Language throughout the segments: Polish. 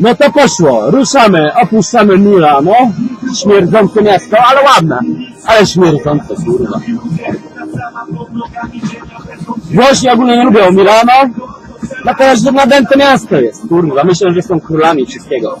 No to poszło, ruszamy, opuszczamy Milano, śmierdzące miasto, ale ładne, ale śmierdzące, kurwa. Włosi ogólnie nie lubią Milano, dlatego że nadęte miasto jest, kurwa, myślę, że są królami wszystkiego.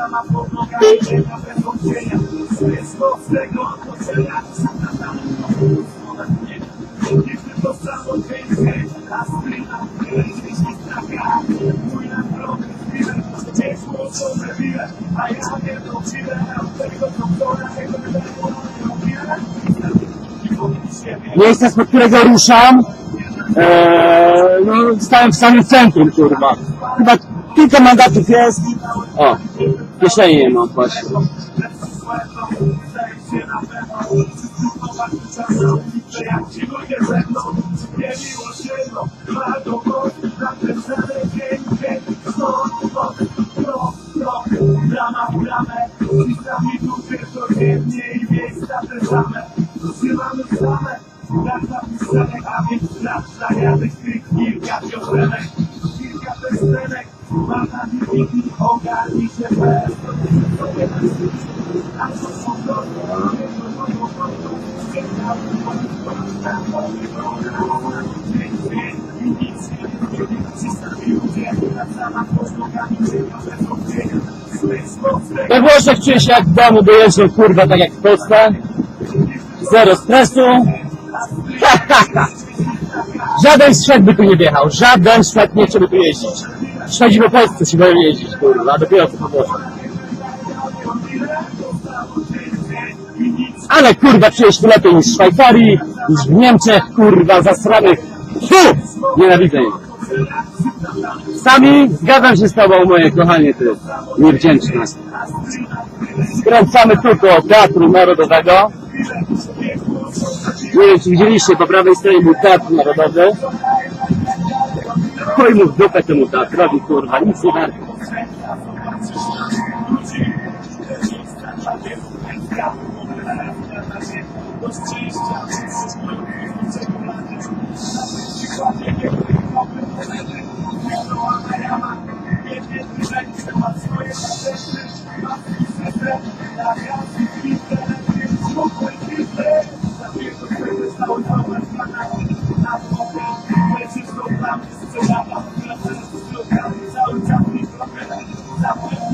sama otoczenia Jestem samo A Mój Nie złożone chwile A ja nie Tego doktora, tego tego Miejsce, spod którego ruszam, eee, no, stałem w samym centrum, kurwa. Chyba kilka mandatów jest. O, kieszeni nie mam właśnie. brama te same, zrywamy same, a więc tych tych kilka piosenek, kilka piosenek, na nich ogarnij się bez, a to są We Włoszech czuję się jak w domu, dojeżdżam kurwa tak jak w Polsce. Zero stresu. Ha, ha, ha. Żaden Szwed by tu nie wjechał, żaden Szwed nie chciałby tu jeździć. Szwedzi po Polsce się boją jeździć, kurwa, dopiero co po Włoszech. Ale kurwa, czujesz tu lepiej niż w Szwajcarii, niż w Niemczech, kurwa, zasranych. Fu! Nienawidzę ich. Sami zgadzam się z tobą, moje kochanie, ty niewdzięczna. Skręcamy tu do Teatru Narodowego. Nie wiem, czy widzieliście, po prawej stronie był Teatr Narodowy. foi Museu Caetano da tradutor Raíssa Vargas. Thank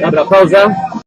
Dá pra pausar?